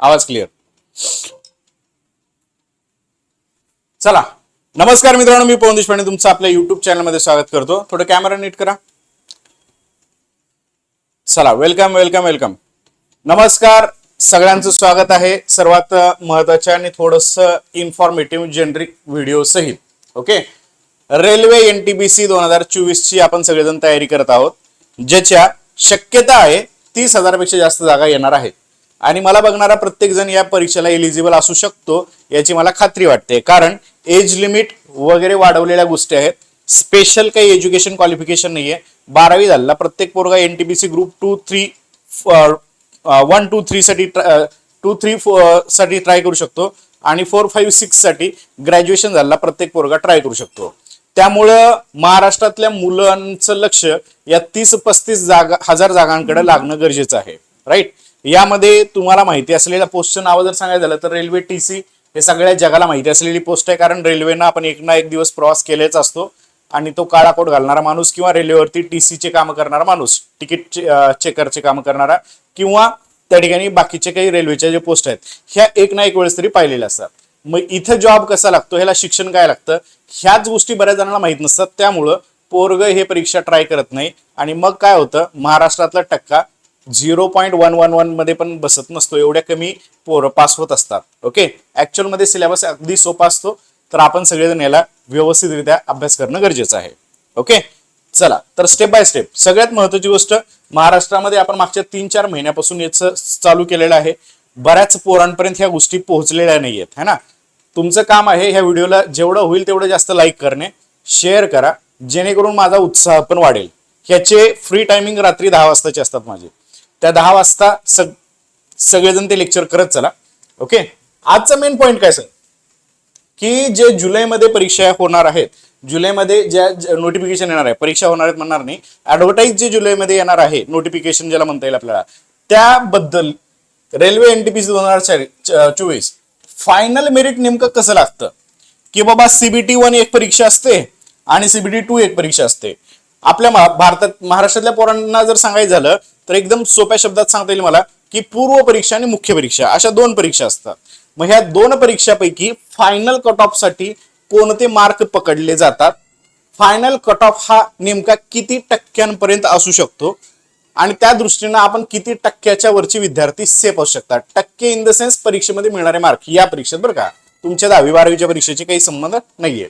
आवाज क्लिअर चला. नमस्कार मित्रांनो मी पवन देशपांडे तुमचं आपल्या युट्यूब चॅनलमध्ये स्वागत करतो. थोडं कॅमेरा नीट करा. चला वेलकम वेलकम वेलकम नमस्कार सगळ्यांचं स्वागत आहे. सर्वात महत्त्वाच्या आणि थोडस इन्फॉर्मेटिव्ह जेनरिक व्हिडिओ सहित okay railway N T P C दोन हजार चोवीस ची आपण सगळेजण तयारी करत आहोत ज्याच्या शक्यता आहे तीस हजारपेक्षा जास्त जागा येणार आहेत. आणि मला बघणारा प्रत्येक जण या परीक्षेला एलिजिबल असू शकतो याची मला खात्री वाटते. कारण एज लिमिट वगैरे वाढवलेल्या गोष्टी आहेत. स्पेशल काही एज्युकेशन क्वालिफिकेशन नाही आहे बारावी झालेला प्रत्येक पोरगा N T P C group two three one two थ्रीसाठी two three साठी ट्राय uh, uh, करू शकतो. आणि फोर फाईव्ह सिक्ससाठी ग्रॅज्युएशन झालेला प्रत्येक पोरगा ट्राय करू शकतो. त्यामुळं महाराष्ट्रातल्या मुलांचं लक्ष या तीस पस्तीस जागा हजार जागांकडे लागणं गरजेचं आहे. राईट यामध्ये तुम्हाला माहिती असलेल्या पोस्टचं नावं जर सांगायचं झालं तर रेल्वे टी सी हे सगळ्या जगाला माहिती असलेली पोस्ट आहे. कारण रेल्वेनं आपण एक ना एक दिवस प्रवास केलेच असतो. आणि तो काळाकोट घालणारा माणूस किंवा रेल्वेवरती टी सीचे काम करणारा माणूस तिकीट चेकरचे काम करणारा किंवा त्या ठिकाणी बाकीचे काही रेल्वेच्या जे पोस्ट आहेत ह्या एक ना एक वेळेस तरी पाहिलेल्या असतात. मग इथं जॉब कसा लागतो ह्याला शिक्षण काय लागतं ह्याच गोष्टी बऱ्याच जणांना माहीत नसतात. त्यामुळं पोरग हे परीक्षा ट्राय करत नाही. आणि मग काय होतं महाराष्ट्रातला टक्का झिरो पॉईंट वन वन वनमध्ये पण बसत नसतो एवढ्या कमी पोरं पास होत असतात ओके ऍक्च्युअलमध्ये सिलेबस अगदी सोपा असतो तर आपण सगळेजण याला व्यवस्थितरित्या अभ्यास करणं गरजेचं आहे ओके चला तर स्टेप बाय स्टेप सगळ्यात महत्वाची गोष्ट महाराष्ट्रामध्ये आपण मागच्या तीन चार महिन्यापासून याचं चालू केलेलं आहे बऱ्याच पोरांपर्यंत ह्या गोष्टी पोहोचलेल्या नाहीयेत है ना? तुमचं काम आहे ह्या व्हिडिओला जेवढं होईल तेवढं जास्त लाईक करणे शेअर करा जेणेकरून माझा उत्साह पण वाढेल ह्याचे फ्री टायमिंग रात्री दहा वाजताचे असतात माझे त्या दहा वाजता सग सगळेजण ते लेक्चर करत चला. ओके आजचा मेन पॉईंट काय सर की जे जुलैमध्ये परीक्षा होणार आहेत जुलैमध्ये ज्या नोटिफिकेशन येणार आहे परीक्षा होणार आहेत म्हणणार नाही ऍडव्हर्टाईज जे जुलैमध्ये येणार आहे नोटिफिकेशन ज्याला म्हणता येईल आपल्याला त्याबद्दल रेल्वे एनटीपीसी दोन हजार चोवीस फायनल मेरिट नेमकं कसं लागतं? की बाबा सीबीटी वन एक परीक्षा असते आणि सीबीटी टू एक परीक्षा असते. आपल्या भारतात महाराष्ट्रातल्या पोरांना जर सांगायचं झालं तर एकदम सोप्या शब्दात सांगता येईल मला की पूर्व परीक्षा आणि मुख्य परीक्षा अशा दोन परीक्षा असतात. मग ह्या दोन परीक्षापैकी फायनल कट ऑफसाठी कोणते मार्क पकडले जातात? फायनल कट ऑफ हा नेमका किती टक्क्यांपर्यंत असू शकतो? आणि त्या दृष्टीनं आपण किती टक्क्याच्या वरचे विद्यार्थी सेफ असू शकतात? टक्के इन द सेन्स परीक्षेमध्ये मिळणारे मार्क या परीक्षेत बरं का? तुमच्या दहावी बारावीच्या परीक्षेचे काही संबंध नाहीये.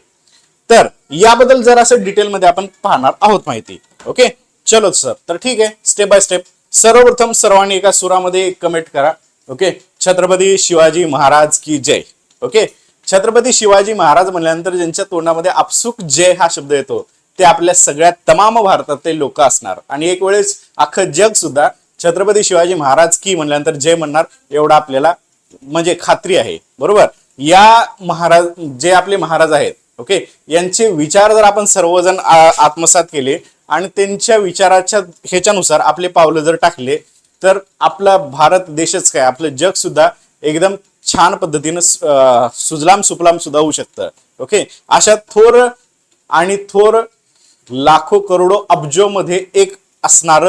तर याबद्दल जर असं डिटेलमध्ये आपण पाहणार आहोत माहिती. ओके चलो सर तर ठीक आहे स्टेप बाय स्टेप सर्वप्रथम सर्वांनी एका सुरामध्ये कमेंट करा ओके छत्रपती शिवाजी महाराज की जय ओके छत्रपती शिवाजी महाराज म्हणल्यानंतर ज्यांच्या तोंडामध्ये आपसुक जय हा शब्द येतो ते आपल्या सगळ्या तमाम भारतातले लोक असणार. आणि एक वेळेस अख्खं जग सुद्धा छत्रपती शिवाजी महाराज की म्हणल्यानंतर जय म्हणणार एवढा आपल्याला म्हणजे खात्री आहे. बरोबर? या महाराज जे आपले महाराज आहेत ओके यांचे विचार जर आपण सर्वजण आत्मसात केले आणि त्यांच्या विचाराच्या ह्याच्यानुसार आपले पावलं जर टाकले तर आपला भारत देशच काय? आपलं जग सुद्धा एकदम छान पद्धतीनं सुजलाम सुफलाम सुद्धा होऊ शकतं. ओके? अशा थोर आणि थोर लाखो करोडो अब्जो मध्ये एक असणार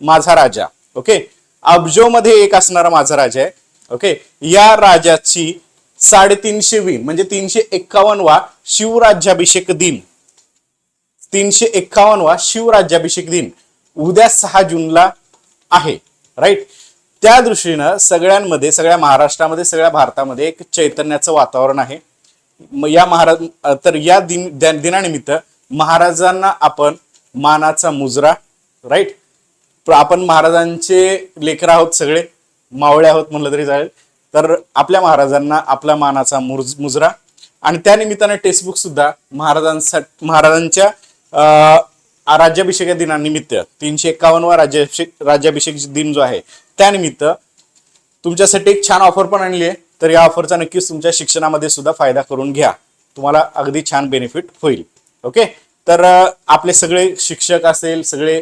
माझा राजा. ओके? अब्जो मध्ये एक असणारा माझा राजा आहे. ओके? या राजाची साडेतीनशेवी म्हणजे तीनशे एक्कावन्नवा शिवराज्याभिषेक दिन. तीनशे एक्कावन्नवा शिवराज्याभिषेक दिन उद्या सहा जूनला आहे राईट त्या दृष्टीनं सगळ्यांमध्ये सगळ्या महाराष्ट्रामध्ये सगळ्या भारतामध्ये एक चैतन्याचं वातावरण आहे. या महाराज तर या दिन दिनानिमित्त महाराजांना आपण मानाचा मुजरा राईट आपण महाराजांचे लेकर आहोत सगळे मावळे आहोत म्हणलं तरी चालेल. तर आपल्या महाराजांना आपला मानाचा मुज मुजरा. आणि त्या निमित्तानं टेक्स्टबुक सुद्धा महाराजांसाठी महाराजांच्या राज्याभिषेक दिनानिमित्त तीनशे एक्कावन्नवा राज्याभिषेक राज्याभिषेक दिन जो आहे त्यानिमित्त तुमच्यासाठी एक छान ऑफर पण आणली आहे. तर या ऑफरचा नक्कीच तुमच्या शिक्षणामध्ये सुद्धा फायदा करून घ्या. तुम्हाला अगदी छान बेनिफिट होईल. ओके तर आपले सगळे शिक्षक असेल सगळे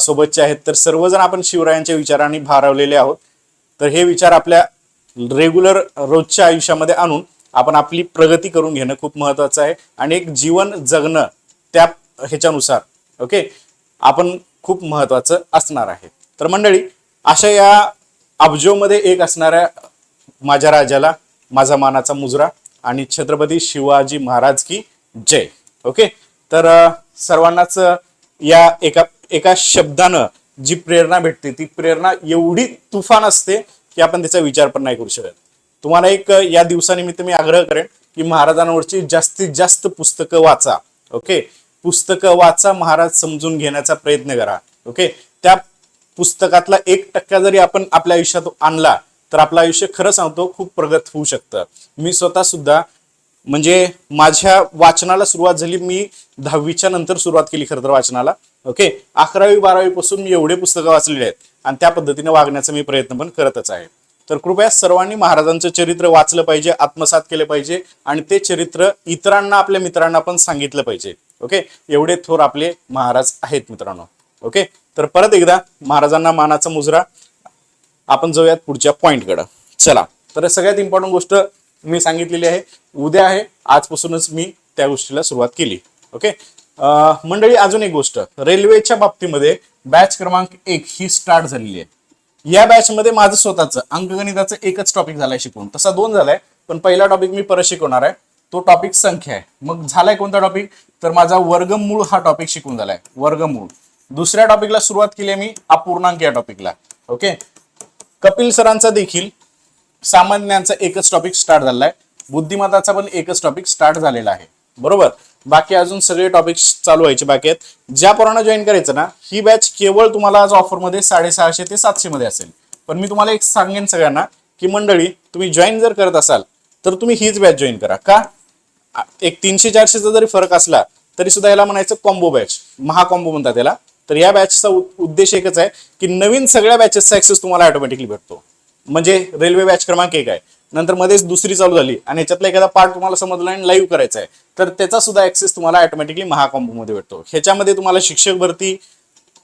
सोबतचे आहेत तर सर्वजण आपण शिवरायांच्या विचारांनी भारवलेले आहोत. तर हे विचार आपल्या रेग्युलर रोजच्या आयुष्यामध्ये आणून आपण आपली प्रगती करून घेणं खूप महत्वाचं आहे. आणि एक जीवन जगणं त्या ह्याच्यानुसार ओके आपण खूप महत्वाचं असणार आहे. तर मंडळी अशा या अब्जोमध्ये एक असणाऱ्या माझ्या राजाला माझा मानाचा मुजरा आणि छत्रपती शिवाजी महाराज की जय ओके तर सर्वांनाच या एका एका शब्दानं जी प्रेरणा भेटते ती प्रेरणा एवढी तुफान असते की आपण त्याचा विचार पण नाही करू शकत. तुम्हाला एक या दिवसानिमित्त मी आग्रह करेन की महाराजांवरची जास्तीत जास्त पुस्तकं वाचा ओके पुस्तकं वाचा महाराज समजून घेण्याचा प्रयत्न करा. ओके त्या पुस्तकातला एक टक्का जरी आपण आपल्या आयुष्यात आणला तर आपलं आयुष्य खरं सांगतो खूप प्रगत होऊ शकतं. मी स्वतः सुद्धा म्हणजे माझ्या वाचनाला सुरुवात झाली मी दहावीच्या नंतर सुरुवात केली खरं तर वाचनाला. ओके अकरावी बारावी पासून मी एवढे पुस्तकं वाचलेली आहेत आणि त्या पद्धतीने वागण्याचा मी प्रयत्न पण करतच आहे. तर कृपया सर्वांनी महाराजांचं चरित्र वाचलं पाहिजे आत्मसात केलं पाहिजे आणि ते चरित्र इतरांना आपल्या मित्रांना पण सांगितलं पाहिजे. ओके? एवढे थोर आपले महाराज आहेत मित्रांनो. ओके? तर परत एकदा महाराजांना मानाचा मुजरा. आपण जाऊयात पुढच्या पॉईंटकडं चला. तर सगळ्यात इम्पॉर्टंट गोष्ट मी सांगितलेली आहे. उद्या आहे. आजपासूनच मी त्या गोष्टीला सुरुवात केली. ओके? मंडळी अजून एक गोष्ट. रेल्वेच्या बाबतीमध्ये बॅच क्रमांक एक ही स्टार्ट झालेली आहे. या बॅचमध्ये माझं स्वतःचं अंकगणिताचं एकच टॉपिक झालाय शिकवून तसा दोन झालाय. पण पहिला टॉपिक मी परत शिकवणार आहे. तो टॉपिक संख्या आहे. मग झालाय कोणता टॉपिक तर माझा वर्गमूळ हा टॉपिक शिकून झालाय. वर्गमूळ. दुसऱ्या टॉपिकला सुरुवात केली आहे मी अपूर्णांक या टॉपिकला ओके कपिल सरांचा देखील सामान्यांचा एकच टॉपिक स्टार्ट झालाय. बुद्धिमत्ताचा पण एकच टॉपिक स्टार्ट झालेला आहे. बरोबर? बाकी अजून सगळे टॉपिक चालू व्हायचे बाकी आहेत. ज्या पोरांना जॉईन करायचं ना ही बॅच केवळ तुम्हाला आज ऑफरमध्ये साडेसहाशे ते सातशे मध्ये असेल. पण मी तुम्हाला एक सांगेन सगळ्यांना की मंडळी तुम्ही जॉईन जर करत असाल तर तुम्ही हीच बॅच जॉईन करा. का? एक तीनशे चारशेचा जरी फरक असला तरी सुद्धा याला म्हणायचं कॉम्बो बॅच महाकॉम्बो म्हणतात याला. तर या बॅचचा उद्देश एकच आहे की नवीन सगळ्या बॅचेसचा ऍक्सेस तुम्हाला ऑटोमॅटिकली भेटतो. म्हणजे रेल्वे बॅच क्रमांक एक आहे. नंतर मध्येच दुसरी चालू झाली आणि याच्यातला एखादा पार्ट तुम्हाला समजला आणि लाईव्ह करायचा आहे तर त्याचा सुद्धा ऍक्सेस तुम्हाला ऑटोमॅटिकली महाकॉम्बो मध्ये भेटतो. ह्याच्यामध्ये तुम्हाला शिक्षक भरती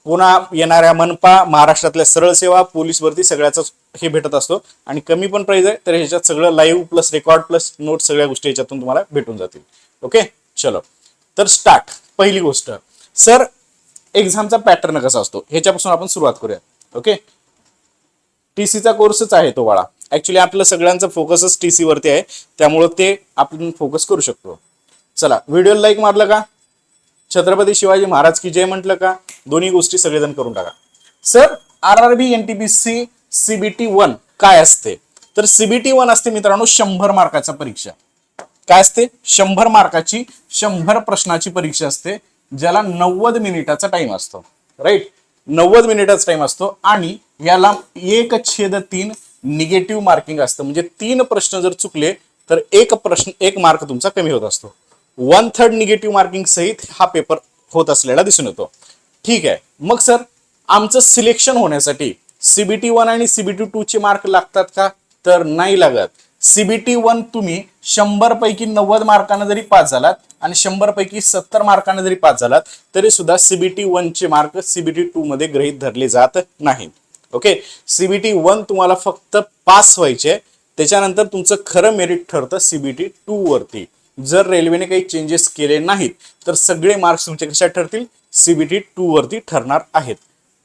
पुन्हा येणाऱ्या मनपा महाराष्ट्रातल्या सरळ सेवा पोलीस भरती सगळ्याच हे भेटत असतो. आणि कमी पण प्राईज आहे तर ह्याच्यात सगळं live plus record plus note सगळ्या गोष्टी याच्यातून तुम्हाला भेटून जातील. ओके चलो. तर स्टार्ट पहिली गोष्ट. सर एक्झामचा पॅटर्न कसा असतो? ह्याच्यापासून आपण सुरुवात करूया. ओके टीसीचा कोर्सच आहे तो वाळा ऍक्च्युली आपलं सगळ्यांचा फोकसच टीसी वरती आहे. त्यामुळं ते आपण फोकस करू शकतो. चला व्हिडिओ लाईक मारलं का? छत्रपती शिवाजी महाराज की जय म्हटलं का? दोन्ही गोष्टी सगळेजण करून टाका. Sir R R B N T P C CBT one काय असते? तर सीबीटी वन असते मित्रांनो शंभर मार्काचा परीक्षा. काय असते? शंभर मार्काची शंभर प्रश्नाची परीक्षा असते ज्याला नव्वद मिनिटाचा टाइम असतो. राईट नव्वद मिनिटाचा टाइम असतो आणि याला एक छेद तीन निगेटिव्ह मार्किंग असतं. म्हणजे तीन प्रश्न जर चुकले तर एक प्रश्न एक मार्क तुमचा कमी होत असतो. वन थर्ड निगेटिव्ह मार्किंग सहित हा पेपर होत असलेला दिसून येतो. ठीक आहे. मग सर आमचं सिलेक्शन होण्यासाठी सीबीटी वन आणि सीबीटी टू चे मार्क लागतात का? तर नाही लागत. सीबीटी वन तुम्ही शंभर पैकी नव्वद मार्कानं जरी पास झालात आणि शंभर पैकी सत्तर मार्कानं जरी पास झालात तरी सुद्धा सीबीटी वनचे मार्क सीबीटी टू मध्ये गृहीत धरले जात नाहीत ओके सीबीटी वन तुम्हाला फक्त पास व्हायचे त्याच्यानंतर तुमचं खरं मेरिट ठरतं सीबीटी टू वरती. जर रेल्वेने काही चेंजेस केले नाहीत तर सगळे मार्क्स तुमचे कशा ठरतील? सीबीटी टू वरती ठरणार आहेत.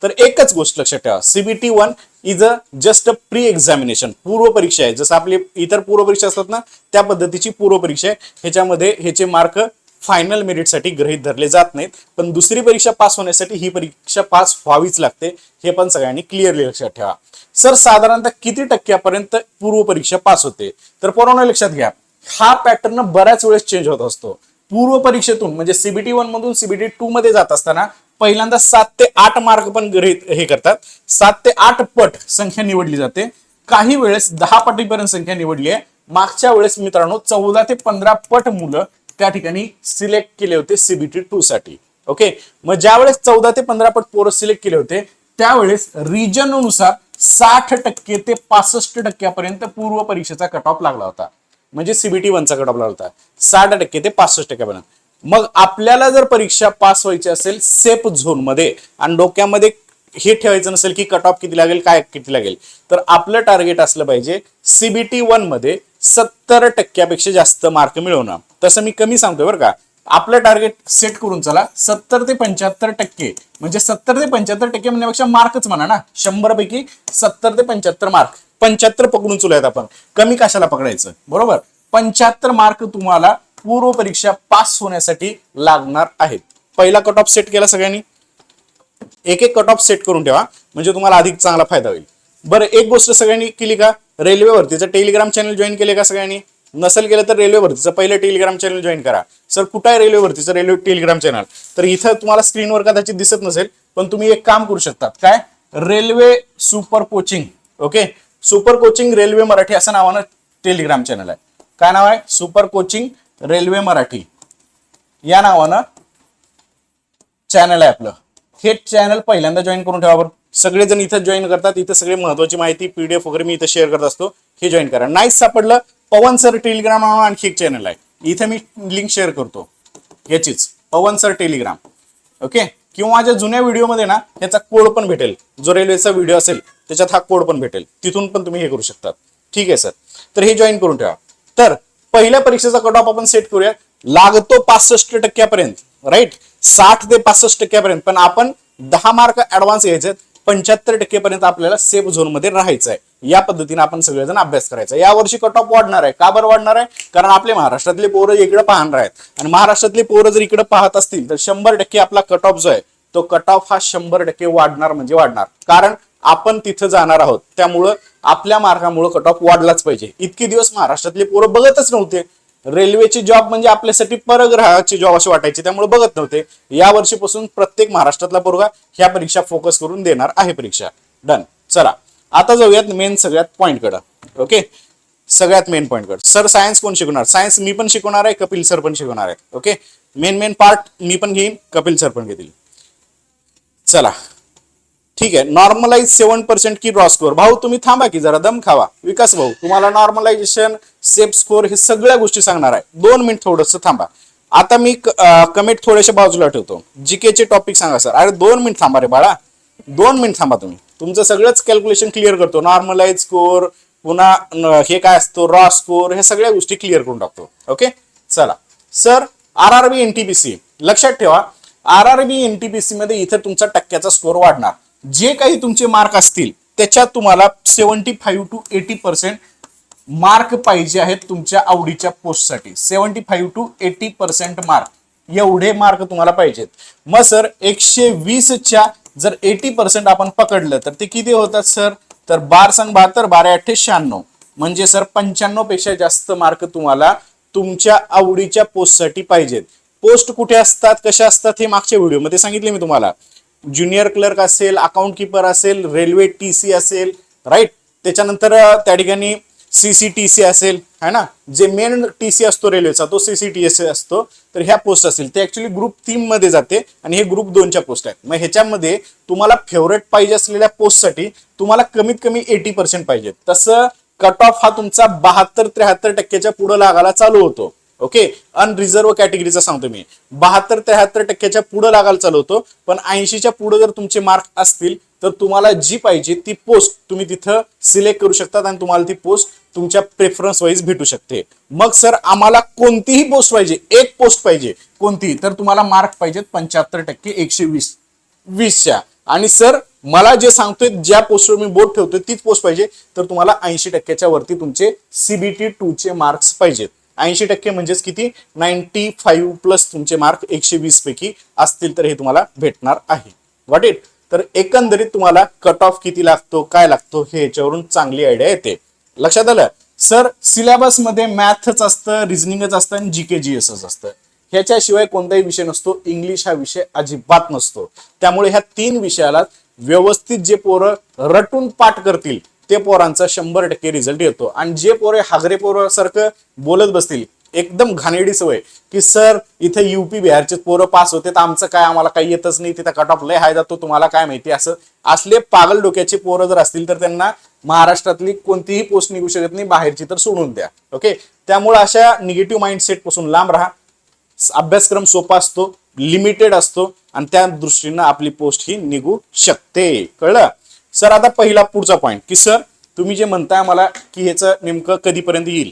तर एकच गोष्ट लक्षात ठेवा. CBT one is a just a pre examination पूर्व परीक्षा आहे. जसं आपली इतर पूर्व परीक्षा असतात ना त्या पद्धतीची पूर्व परीक्षा आहे. ह्याच्यामध्ये ह्याचे मार्क फायनल मेरिटसाठी गृहीत धरले जात नाहीत. पण दुसरी परीक्षा पास होण्यासाठी ही परीक्षा पास व्हावीच लागते. हे पण सगळ्यांनी क्लिअरली लक्षात ठेवा. सर साधारणतः किती टक्क्यापर्यंत पूर्व परीक्षा पास होते? तर पोरांनो लक्षात घ्या. हा पॅटर्न बऱ्याच वेळेस चेंज होत असतो. पूर्व परीक्षेतून म्हणजे सीबीटी वन मधून सीबीटी टू मध्ये जात असताना पहिल्यांदा सात ते आठ मार्क पण हे करतात. सात ते आठ पट संख्या निवडली जाते. काही वेळेस दहा पटीपर्यंत संख्या निवडली आहे. मागच्या वेळेस मित्रांनो चौदा ते पंधरा पट मुलं त्या ठिकाणी सिलेक्ट केले होते सीबीटी टू साठी. ओके मग ज्या वेळेस चौदा ते पंधरा पट पोरं सिलेक्ट केले होते त्यावेळेस रिजननुसार साठ टक्के ते पासष्ट टक्क्यापर्यंत पूर्व परीक्षेचा कट ऑफ लागला होता. म्हणजे सीबीटी वनचा कट ऑफ लागला होता. साठ टक्के ते पासष्ट टक्क्यापर्यंत. मग आपल्याला जर परीक्षा पास व्हायची असेल सेफ झोनमध्ये आणि डोक्यामध्ये हे ठेवायचं नसेल की कट ऑफ किती लागेल काय किती लागेल तर आपलं टार्गेट असलं पाहिजे सीबीटी वनमध्ये सत्तर टक्क्यापेक्षा जास्त मार्क मिळवणं. तसं मी कमी सांगतोय बरं का. आपलं टार्गेट सेट करून चला सत्तर ते पंच्याहत्तर टक्के. म्हणजे सत्तर ते पंच्याहत्तर टक्के म्हणण्यापेक्षा मार्कच म्हणा ना शंभर पैकी सत्तर ते पंच्याहत्तर मार्क पंच्याहत्तर पकडून चुलूयात आपण. कमी कशाला पकडायचं? बरोबर? पंच्याहत्तर मार्क तुम्हाला पूर्व परीक्षा पास होण्यासाठी लागणार आहेत. पहिला कट ऑफ सेट केला सगळ्यांनी? एक एक कट ऑफ सेट करून ठेवा म्हणजे तुम्हाला अधिक चांगला फायदा होईल. बरं एक गोष्ट सगळ्यांनी केली का? रेल्वेवरतीचं टेलिग्राम चॅनल जॉईन केले का सगळ्यांनी? नसेल केलं तर रेल्वेवरतीचं पहिलं टेलिग्राम चॅनल जॉईन करा. सर कुठं आहे रेल्वेवरतीचं रेल्वे टेलिग्राम चॅनल? तर इथं तुम्हाला स्क्रीनवर कदाचित दिसत नसेल पण तुम्ही एक काम करू शकतात. काय? Railway super coaching okay? Super coaching railway Marathi असं नावानं टेलिग्राम चॅनल आहे. काय नाव आहे? Super coaching railway Marathi. या नावानं चॅनल आहे आपलं. हे चॅनल पहिल्यांदा जॉईन करून ठेवा बरं. सगळेजण इथं जॉईन करतात. इथं सगळे महत्वाची माहिती पीडीएफ वगैरे मी इथं शेअर करत असतो. हे जॉईन करा. नाहीच सापडलं. पवन सर टेलिग्राम आणखी एक चॅनल आहे. इथं मी लिंक शेअर करतो. याचीच. पवन सर टेलिग्राम ओके किंवा माझ्या जुन्या व्हिडिओमध्ये ना याचा कोड पण भेटेल. जो रेल्वेचा व्हिडिओ असेल त्याच्यात हा कोड पण भेटेल. तिथून पण तुम्ही हे करू शकतात. ठीक आहे सर तर हे जॉईन करून ठेवा. तर पहिल्या परीक्षेचा कट ऑफ आपण सेट करूया. लागतो पासष्ट टक्क्यापर्यंत राईट साठ ते पासष्ट टक्क्यापर्यंत. पण आपण दहा मार्क ऍडव्हान्स घ्यायचे पंच्याहत्तर टक्केपर्यंत आपल्याला सेफ झोनमध्ये राहायचं आहे. या पद्धतीने आपण सगळेजण अभ्यास करायचा या वर्षी कट ऑफ वाढणार आहे. का बरं वाढणार आहे? कारण आपले महाराष्ट्रातले पोरं इकडे पाहणार आहेत. आणि महाराष्ट्रातले पोरं जर इकडे पाहत असतील तर शंभर टक्के आपला कट ऑफ जो आहे तो कट ऑफ हा शंभर टक्के वाढणार म्हणजे वाढणार. कारण आपण तिथं जाणार आहोत. त्यामुळं आपल्या मार्गामुळे कट ऑफ वाढलाच पाहिजे. इतके दिवस महाराष्ट्रातले पोरं बघतच नव्हते. रेल्वेची जॉब म्हणजे आपल्यासाठी परग्रहाची जॉब असे वाटायचे त्यामुळे बघत नव्हते. या वर्षीपासून प्रत्येक महाराष्ट्रातला पोरगा ह्या परीक्षा फोकस करून देणार आहे परीक्षा. डन चला आता जाऊयात मेन सगळ्यात पॉइंट ओके सगळ्यात मेन पॉइंट सर सायन्स कोण शिकवणार? सायन्स मी पण शिकवणार आहे कपिल सर पण शिकवणार आहे. ओके मेन मेन पार्ट मी पण घेईन कपिल सर पण घेतील. चला. ठीक आहे. नॉर्मलाइज सेवन पर्सेंट की रॉ स्कोर भाऊ तुम्ही थांबा की जरा दम खावा. विकास भाऊ तुम्हाला नॉर्मलायझेशन सेफ स्कोर हे सगळ्या गोष्टी सांगणार आहे. दोन मिनिट थोडस थांबा. आता मी कमेंट थोडेसे बाजूला ठेवतो. जीकेचे टॉपिक सांगा सर अरे दोन मिनिट थांबा रे बाळा. दोन मिनिट थांबा तुम्ही. तुमचं सगळंच कॅल्क्युलेशन क्लिअर करतो. नॉर्मलाइज स्कोर पुन्हा हे काय असतो? रॉ स्कोर हे सगळ्या गोष्टी क्लिअर करून टाकतो. ओके चला. Sir R R B N T P C लक्षात ठेवा. R R B N T P मध्ये इथं तुमचा टक्क्याचा स्कोर वाढणार. जे काही तुमचे मार्क असतील त्याच्यात तुम्हाला seventy five to eighty percent mark पाहिजे आहेत तुमच्या आवडीच्या पोस्टसाठी seventy five to eighty percent mark एवढे मार्क तुम्हाला पाहिजेत मग सर एकशे वीसच्या जर एटी पर्सेंट आपण पकडलं तर ते किती होतात सर तर बार संघ बहात्तर बारा अठ्ठे शहाण्णव म्हणजे सर पंच्याण्णवपेक्षा जास्त मार्क तुम्हाला तुमच्या आवडीच्या पोस्टसाठी पाहिजेत पोस्ट कुठे असतात कशा असतात हे मागच्या व्हिडिओमध्ये सांगितले मी तुम्हाला. ज्युनियर क्लर्क असेल अकाउंट किपर असेल रेल्वे टी सी असेल राईट त्याच्यानंतर त्या ठिकाणी सी सी टी सी असेल है ना? जे मेन टी सी असतो रेल्वेचा तो सीसीटीएस असतो. तर ह्या पोस्ट असतील ते ॲक्च्युली ग्रुप तीन मध्ये जाते आणि हे ग्रुप दोनच्या पोस्ट आहेत. मग ह्याच्यामध्ये तुम्हाला फेवरेट पाहिजे असलेल्या पोस्टसाठी तुम्हाला कमीत कमी एटी पर्सेंट पाहिजे तसं कट ऑफ हा तुमचा बहात्तर त्र्याहत्तर टक्क्याच्या पुढे लागायला चालू होतो. ओके? अनरिझर्व कॅटेगरीचा सांगतो मी. बहात्तर त्र्याहत्तर टक्क्याच्या पुढे लागायला चालू होतो. पण ऐंशीच्या पुढे जर तुमचे मार्क असतील तर तुम्हाला जी पाहिजे ती पोस्ट तुम्ही तिथं सिलेक्ट करू शकतात आणि तुम्हाला ती पोस्ट तुमच्या प्रेफरन्स वाईज भेटू शकते. मग सर आम्हाला कोणतीही पोस्ट पाहिजे एक पोस्ट पाहिजे कोणती तर तुम्हाला मार्क पाहिजेत पंच्याहत्तर टक्के एकशे वीस. वीसच्या. आणि सर मला जे सांगतोय ज्या पोस्टवर मी बोट ठेवतोय तीच पोस्ट पाहिजे तर तुम्हाला ऐंशी टक्क्याच्या वरती तुमचे सीबीटी टू चे मार्क्स पाहिजेत. ऐंशी टक्के म्हणजेच किती? नाईन्टी फाईव्ह प्लस तुमचे मार्क एकशे वीस पैकी असतील तर हे तुम्हाला भेटणार आहे. वॉट इट तर एकंदरीत तुम्हाला कट ऑफ किती लागतो काय लागतो हे याच्यावरून चांगली आयडिया येते. लक्षात आलं? सर सिलेबसमध्ये मॅथच असतं रिझनिंगच असतं आणि जीके जीएसच असतं. ह्याच्याशिवाय कोणताही विषय नसतो. इंग्लिश हा विषय अजिबात नसतो. त्यामुळे ह्या तीन विषयाला व्यवस्थित जे पोरं रटून पाठ करतील ते पोरांचा शंभर टक्के रिझल्ट येतो. आणि जे पोरे हागरे पोरं सारखं बोलत बसतील एकदम घाणेरडी सवय की सर इथे युपी बिहारचे पोरं पास होते तर आमचं काय आम्हाला काही येतच नाही तिथं कट ऑफ लय हाय जातो तुम्हाला काय माहिती? असं असले पागल डोक्याचे पोरं जर असतील तर त्यांना महाराष्ट्रातली कोणतीही पोस्ट निघू शकत नाही बाहेरची तर सोडून द्या. ओके त्यामुळे अशा निगेटिव्ह माइंडसेटपासून लांब राहा. अभ्यासक्रम सोपा असतो लिमिटेड असतो आणि त्या दृष्टीनं आपली पोस्ट ही निघू शकते. कळलं? सर आता पहिला पुढचा पॉईंट की सर तुम्ही जे म्हणताय मला की ह्याचं नेमकं कधीपर्यंत येईल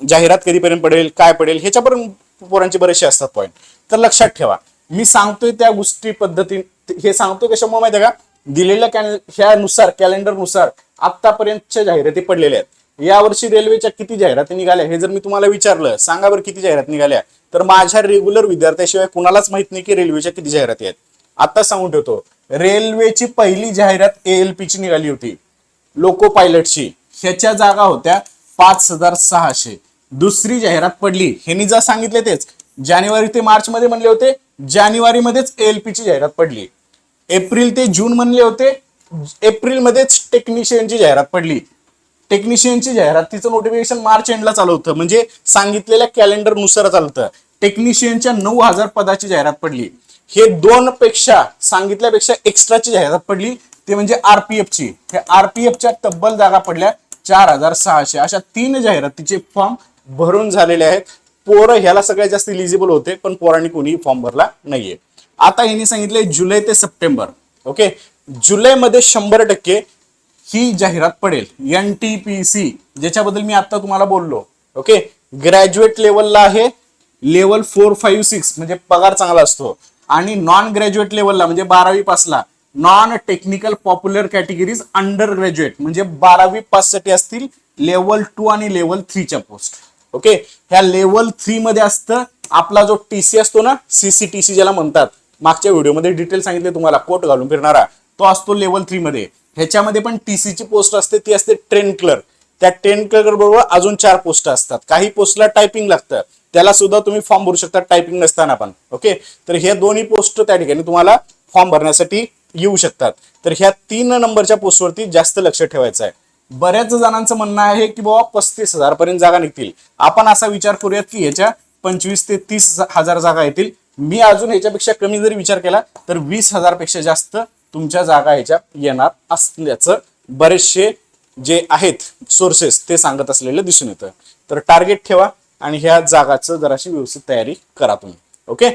जाहिरात कधीपर्यंत पडेल काय पडेल ह्याच्यापर्यंत पोरांचे बरेचसे असतात पॉईंट तर लक्षात ठेवा. मी सांगतोय त्या गोष्टी पद्धती हे सांगतोय कशामुळे माहिती आहे का? दिलेल्या कॅल ह्यानुसार कॅलेंडरनुसार आत्तापर्यंतच्या आतापर्यंतच्या जाहिराती पडलेल्या आहेत. यावर्षी रेल्वेच्या किती जाहिराती निघाल्या हे जर मी तुम्हाला विचारलं सांगा बरं किती जाहिरात निघाल्या. तर माझ्या रेग्युलर विद्यार्थ्याशिवाय कुणालाच माहीत नाही की रेल्वेच्या किती जाहिराती आहेत. आता सांगून ठेवतो. रेल्वेची पहिली जाहिरात एएलपीची निघाली होती. लोको पायलटची. ह्याच्या जागा होत्या पाच हजार सहाशे. दुसरी जाहिरात पडली. ह्यांनी जर सांगितले तेच जानेवारी ते मार्च मध्ये म्हणले होते जानेवारी मध्येच एएलपी ची जाहिरात पडली. एप्रिल ते जून म्हणले होते एप्रिल मध्येच टेक्निशियनची जाहिरात पडली. टेक्निशियनची जाहिरात तिचं नोटिफिकेशन मार्च एंडला चालू होतं. म्हणजे सांगितलेल्या कॅलेंडरनुसार चालतं टेक्निशियनच्या नऊ हजार पदाची जाहिरात पडली. हे दोन पेक्षा सांगितल्यापेक्षा एक्स्ट्राची जाहिरात पडली ते म्हणजे आरपीएफ ची. हे आरपीएफच्या तब्बल जागा पडल्या चार हजार सहाशे. अशा तीन जाहिरातीचे फॉर्म भरून झालेले आहेत. पोरं ह्याला सगळ्यात जास्त इलिजिबल होते पण पोरांनी कोणीही फॉर्म भरला नाहीये. आता यांनी सांगितले जुलै ते सप्टेंबर. ओके जुलैमध्ये शंभर टक्के ही जाहिरात पडेल. एन टी पी सी ज्याच्याबद्दल मी आता तुम्हाला बोललो. ओके ग्रॅज्युएट लेवलला आहे. लेवल फोर फाईव्ह सिक्स म्हणजे पगार चांगला असतो. आणि नॉन ग्रॅज्युएट लेवलला म्हणजे बारावी पासला non technical popular categories under graduate म्हणजे बारावी पाससाठी असतील लेवल टू आणि लेवल थ्रीच्या पोस्ट ओके ह्या लेवल थ्री मध्ये असतं आपला जो टीसी असतो ना सीसीटीसी ज्याला म्हणतात मागच्या व्हिडिओमध्ये डिटेल सांगितले तुम्हाला कोट घालून फिरणारा तो असतो लेवल थ्री मध्ये. ह्याच्यामध्ये पण टीसी ची पोस्ट असते ती असते ट्रेन क्लर्क त्या टेन क्लर्क बरोबर अजून चार पोस्ट असतात. काही पोस्टला टायपिंग लागतं. त्याला सुद्धा तुम्ही फॉर्म भरू शकता टायपिंग नसताना पण. ओके तर हे दोन्ही पोस्ट त्या ठिकाणी तुम्हाला फॉर्म भरण्यासाठी येऊ शकतात. तर ह्या तीन नंबरच्या पोस्टवरती जास्त लक्ष ठेवायचं आहे. बऱ्याच जणांचं म्हणणं आहे की बाबा पस्तीस हजार पर्यंत जागा निघतील. आपण असा विचार करूयात की ह्याच्या पंचवीस ते तीस हजार जागा येतील. मी अजून ह्याच्यापेक्षा कमी जरी विचार केला तर वीस हजारपेक्षा जास्त तुमच्या जागा ह्याच्या येणार असल्याचं बरेचसे जे आहेत सोर्सेस ते सांगत असलेलं दिसून येतं. तर टार्गेट ठेवा आणि ह्या जागाचं जराशी व्यवस्थित तयारी करा तुम्ही. ओके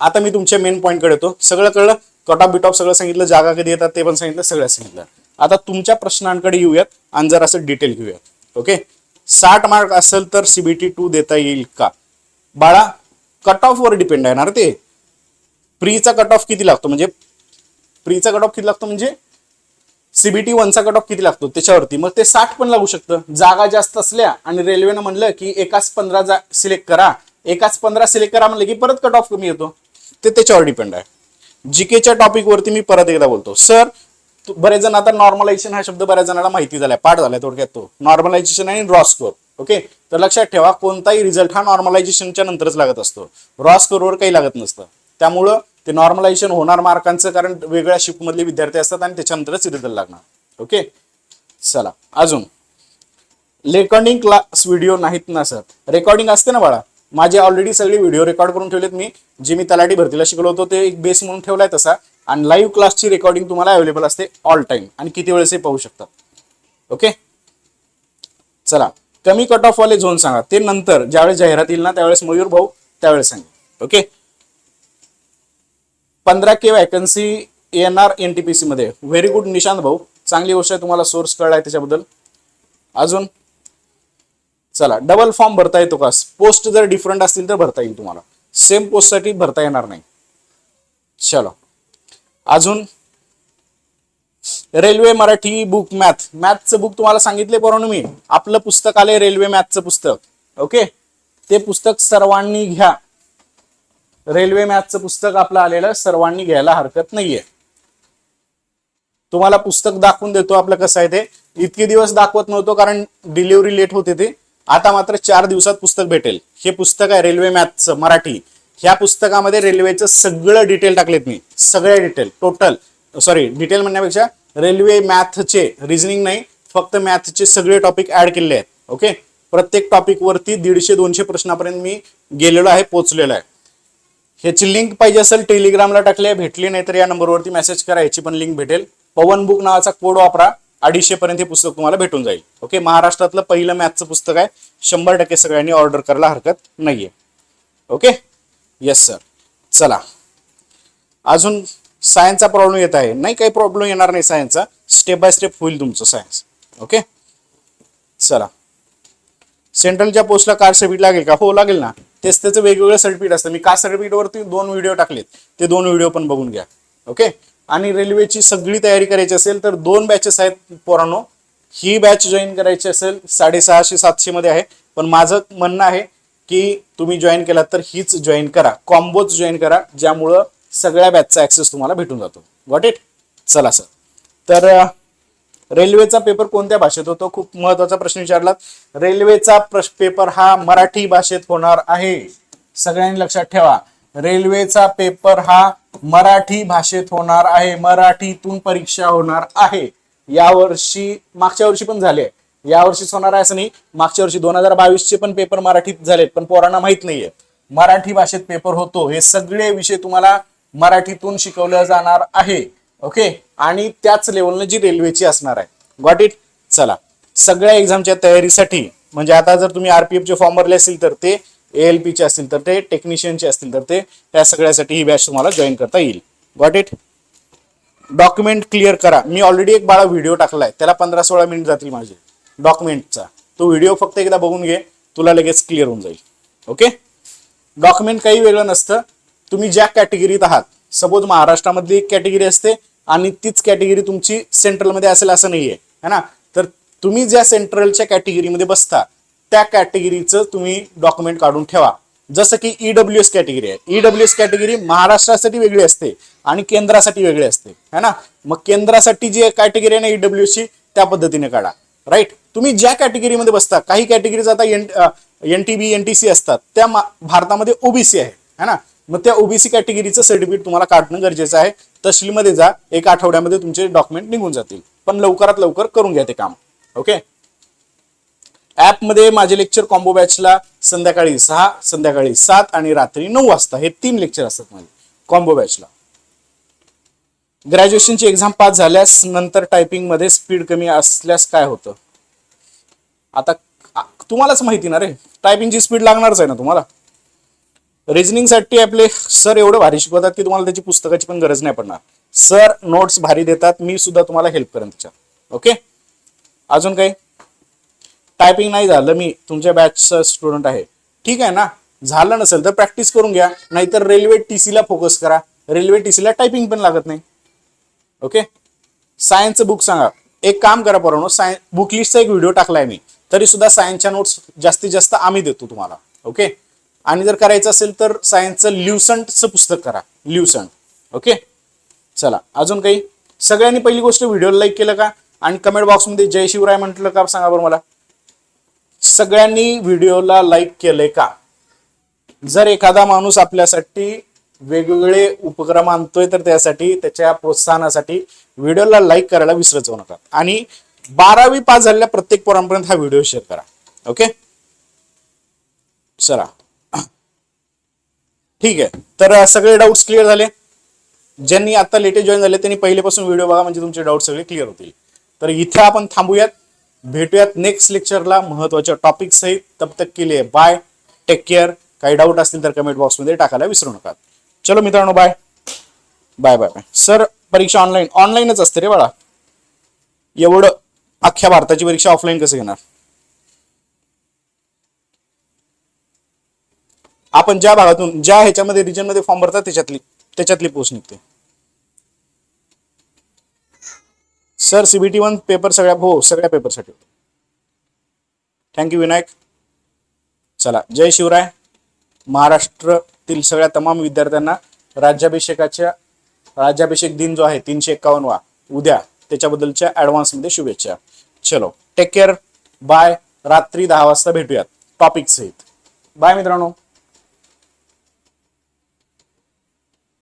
आता मी तुमच्या मेन पॉईंटकडे येतो. सगळं कळलं? कट ऑफ बिट ऑफ सगळं सांगितलं जागा कधी येतात ते पण सांगितलं सगळं सांगितलं. आता तुमच्या प्रश्नांकडे येऊयात आणि जर असं डिटेल घेऊयात. ओके साठ मार्क असेल तर सीबीटी टू देता येईल का? बाळा कट ऑफ वर डिपेंड आहे ना ते. प्रीचा कट ऑफ किती लागतो? म्हणजे प्रीचा कट ऑफ किती लागतो? म्हणजे सीबीटी वनचा कट ऑफ किती लागतो? त्याच्यावरती. मग ते साठ पण लागू शकतं. जागा जास्त असल्या आणि रेल्वेनं म्हणलं की एकाच पंधरा जा सिलेक्ट करा. एकाच पंधरा सिलेक्ट करा म्हणलं की परत कट ऑफ कमी येतो. ते त्याच्यावर डिपेंड आहे. जीकेच्या टॉपिकवरती मी परत एकदा बोलतो. सर बरेच जण आता नॉर्मलायझेशन हा शब्द बऱ्याच जणांना माहिती झालाय. पाठ झालाय थोडक्यात तो. नॉर्मलायझेशन आणि रॉ स्कोर ओके तर लक्षात ठेवा कोणताही रिझल्ट हा नॉर्मलायझेशनच्या नंतरच लागत असतो. रॉ स्कोरवर काही लागत नसतं. त्यामुळं ते नॉर्मलायझेशन होणार मार्कांचं कारण वेगळ्या शिफ्टमधले विद्यार्थी असतात आणि त्याच्यानंतरच रिझल्ट लागणार. ओके चला अजून. रेकॉर्डिंग क्लास व्हिडिओ नाहीत ना सर रेकॉर्डिंग असते ना बाळा. माझे ऑलरेडी सगळे व्हिडिओ रेकॉर्ड करून ठेवलेत मी. जे मी तलाठी भरतीला शिकलो होतो ते एक बेस म्हणून ठेवलाय तसा. आणि लाईव्ह क्लासची रेकॉर्डिंग तुम्हाला अवेलेबल असते ऑल टाइम आणि किती वेळेस हे पाहू शकतात ओके चला. कमी कट ऑफ वाले झोन सांगा. ते नंतर ज्यावेळेस जाहिरात येईल ना त्यावेळेस मयूर भाऊ त्यावेळेस सांगा ओके पंधरा के वॅकन्सी येणार सी मध्ये. व्हेरी गुड निशांत भाऊ. चांगली गोष्ट आहे तुम्हाला सोर्स कळलाय त्याच्याबद्दल. अजून? चला डबल फॉर्म भरता येतो का? पोस्ट जर डिफरंट असतील तर भरता येईल तुम्हाला. सेम पोस्टसाठी भरता येणार नाही. चलो. अजून? रेल्वे मराठी बुक मॅथ मॅथचं बुक तुम्हाला सांगितले बरोबर मी. आपलं पुस्तक आले रेल्वे मॅथचं पुस्तक. ओके ते पुस्तक सर्वांनी घ्या. रेल्वे मॅथचं पुस्तक आपलं आलेलं सर्वांनी घ्यायला हरकत नाहीये. तुम्हाला पुस्तक दाखवून देतो आपलं कसं आहे ते. इतके दिवस दाखवत नव्हतो कारण डिलिव्हरी लेट होते ते. आता मात्र चार दिवसात पुस्तक भेटेल. हे पुस्तक आहे रेल्वे मॅथचं मराठी. ह्या पुस्तकामध्ये रेल्वेचं सगळं डिटेल टाकलेत मी. सगळे डिटेल टोटल. सॉरी डिटेल म्हणण्यापेक्षा रेल्वे मॅथचे रिझनिंग नाही फक्त मॅथचे सगळे टॉपिक ऍड केलेले आहेत. ओके प्रत्येक टॉपिक वरती दीडशे दोनशे प्रश्नापर्यंत मी गेलेलो आहे पोचलेलो आहे. ह्याची लिंक पाहिजे असेल टेलिग्रामला टाकली भेटली नाही तर या नंबरवरती मेसेज करा याची पण लिंक भेटेल. पवन बुक नावाचा कोड वापरा. अडीचशे पर्यंत हे पुस्तक तुम्हाला भेटून जाईल. ओके महाराष्ट्रातलं पहिलं मॅथचं पुस्तक आहे. शंभर टक्के सगळ्यांनी ऑर्डर करायला हरकत नाहीये. ओके येस सर चला. अजून सायन्सचा प्रॉब्लेम येत आहे. नाही काही प्रॉब्लेम येणार नाही सायन्सचा स्टेप बाय स्टेप होईल तुमचं सायन्स ओके चला. सेंट्रलच्या पोस्टला कार सर्टिफिकेट लागेल का? हो लागेल ना. तेच त्याचं वेगवेगळं सर्टिफिकेट असतं. मी का सर्टिफिकेटवरती दोन व्हिडिओ टाकलेत ते दोन व्हिडिओ पण बघून घ्या. ओके आणि रेल्वेची सगळी तयारी करायची असेल तर दोन बॅचेस आहेत पोरांनो. ही बॅच जॉईन करायची असेल साडेसहाशे सातशे मध्ये आहे. पण माझं म्हणणं आहे की तुम्ही जॉईन केलात तर हीच जॉईन करा. कॉम्बोच जॉईन करा ज्यामुळं सगळ्या बॅचचा ऍक्सेस तुम्हाला भेटून जातो. गॉट इट चला सर तर रेल्वेचा पेपर कोणत्या भाषेत होतो? खूप महत्त्वाचा प्रश्न विचारलात रेल्वेचा पेपर हा मराठी भाषेत होणार आहे. सगळ्यांनी लक्षात ठेवा. रेल्वेचा पेपर हा मराठी भाषेत होणार आहे. मराठीतून परीक्षा होणार आहे. यावर्षी मागच्या वर्षी पण झाले. यावर्षीच होणार आहे असं नाही. मागच्या वर्षी दोन हजार बावीसचे पण पेपर मराठीत झालेत पण पोरांना माहीत नाहीये. मराठी भाषेत पेपर होतो. हे सगळे विषय तुम्हाला मराठीतून शिकवलं जाणार आहे. ओके? आणि त्याच लेवलनं जी रेल्वेची असणार आहे. गॉट इट चला. सगळ्या एक्झामच्या तयारीसाठी म्हणजे आता जर तुम्ही आरपीएफचे फॉर्म भरले असतील तर ते एल पीचे असतील तर ते टेक्निशियनचे असतील तर ते त्या सगळ्यासाठी ही बॅच तुम्हाला जॉईन करता येईल. गॉट इट डॉक्युमेंट क्लिअर करा. मी ऑलरेडी एक बाळा व्हिडिओ टाकलाय. त्याला पंधरा सोळा मिनिट जातील माझे. डॉक्युमेंटचा तो व्हिडिओ फक्त एकदा बघून घे. तुला लगेच क्लिअर होऊन जाईल. ओके डॉक्युमेंट काही वेगळं नसतं. तुम्ही ज्या कॅटेगरीत आहात सपोज महाराष्ट्रामधली एक कॅटेगरी असते आणि तीच कॅटेगरी तुमची सेंट्रलमध्ये असेल असं नाही है ना? तर तुम्ही ज्या सेंट्रलच्या कॅटेगरीमध्ये बसता त्या कॅटेगरीचं तुम्ही डॉक्युमेंट काढून ठेवा. जसं की ईडब्ल्यू एस कॅटेगरी आहे. ईडब्ल्यू एस कॅटेगरी महाराष्ट्रासाठी वेगळी असते आणि केंद्रासाठी वेगळी असते. है ना? मग केंद्रासाठी जी कॅटेगरी आहे ना ईडब्ल्यू ची त्या पद्धतीने काढा. राईट तुम्ही ज्या कॅटेगरीमध्ये बसता काही कॅटेगरीज आता N N T P N T C असतात. त्या भारतामध्ये ओबीसी आहे. है ना? मग त्या ओबीसी कॅटेगरीचं सर्टिफिकेट तुम्हाला काढणं गरजेचं आहे. तहसीलमध्ये जा एक आठवड्यामध्ये तुमचे डॉक्युमेंट निघून जातील. पण लवकरात लवकर करून घ्या ते काम. ओके ॲपमध्ये माझे लेक्चर कॉम्बो बॅचला संध्याकाळी सहा संध्याकाळी सात आणि रात्री नऊ वाजता हे तीन लेक्चर असतात माझे. कॉम्बो बॅचला ग्रॅज्युएशनची एक्झाम पास झाल्यास नंतर टायपिंगमध्ये स्पीड कमी असल्यास काय होतं? आता तुम्हालाच माहिती ना रे. टायपिंगची स्पीड लागणारच आहे ना तुम्हाला? रिजनिंगसाठी आपले सर एवढं भारी शिकवतात की तुम्हाला त्याची पुस्तकाची पण गरज नाही पडणार. सर नोट्स भारी देतात मी सुद्धा तुम्हाला हेल्प करेन त्याच्यात. ओके अजून काही? टायपिंग नाही झालं मी तुमच्या बॅचचा स्टुडंट आहे. ठीक आहे ना? झालं नसेल तर प्रॅक्टिस करून घ्या. नाहीतर रेल्वे टी सीला फोकस करा. रेल्वे टी सीला टायपिंग पण लागत नाही. ओके सायन्सचं बुक सांगा. एक काम करा परवानो साय बुक लिस्टचा एक व्हिडिओ टाकलाय मी. तरी सुद्धा सायन्सच्या नोट्स जास्तीत जास्त आम्ही देतो तुम्हाला. ओके आणि जर करायचं असेल तर सायन्सचं ल्युसंटचं पुस्तक करा. ल्युसंट ओके चला. अजून काही? सगळ्यांनी पहिली गोष्ट व्हिडिओला लाईक केलं का? आणि कमेंट बॉक्समध्ये जय शिवराय म्हटलं का? सांगा बरं मला. सगळ्यांनी व्हिडिओला लाईक केलंय का? जर एखादा माणूस आपल्यासाठी वेगवेगळे उपक्रम आणतोय तर त्यासाठी त्याच्या प्रोत्साहनासाठी व्हिडिओला लाईक करायला विसरत जाऊ नका. आणि बारावी पास झालेल्या प्रत्येक पोरांपर्यंत हा व्हिडिओ शेअर करा. ओके चला. ठीक आहे. तर सगळे डाऊट्स क्लिअर झाले? ज्यांनी आता लेटेस्ट जॉईन झाले त्यांनी पहिलेपासून व्हिडिओ बघा म्हणजे तुमचे डाऊट सगळे क्लिअर होतील. तर इथे आपण थांबूयात. भेटूयात नेक्स्ट लेक्चरला महत्त्वाच्या टॉपिक सहित. तब तक के लिए बाय टेक केअर काही डाऊट असतील तर कमेंट बॉक्समध्ये टाकायला विसरू नका. चलो मित्रांनो bye bye bye bye sir परीक्षा ऑनलाईन ऑनलाईनच असते रे बाळा. एवढं अख्ख्या भारताची परीक्षा ऑफलाईन कसं घेणार? आपण ज्या भागातून ज्या ह्याच्यामध्ये रिजनमध्ये फॉर्म भरतात त्याच्यातली त्याच्यातली पोस्ट निघते. सर सीबीटी वन पेपर सगळ्या हो सगळ्या पेपरसाठी थँक्यू विनायक. चला जय शिवराय. महाराष्ट्रातील सगळ्या तमाम विद्यार्थ्यांना राज्याभिषेकाच्या राज्याभिषेक दिन जो आहे तीनशे एक्कावन्नवा उद्या त्याच्याबद्दलच्या ॲडव्हान्समध्ये शुभेच्छा. चलो टेक केअर बाय रात्री दहा वाजता भेटूयात. टॉपिक सहित. बाय मित्रांनो.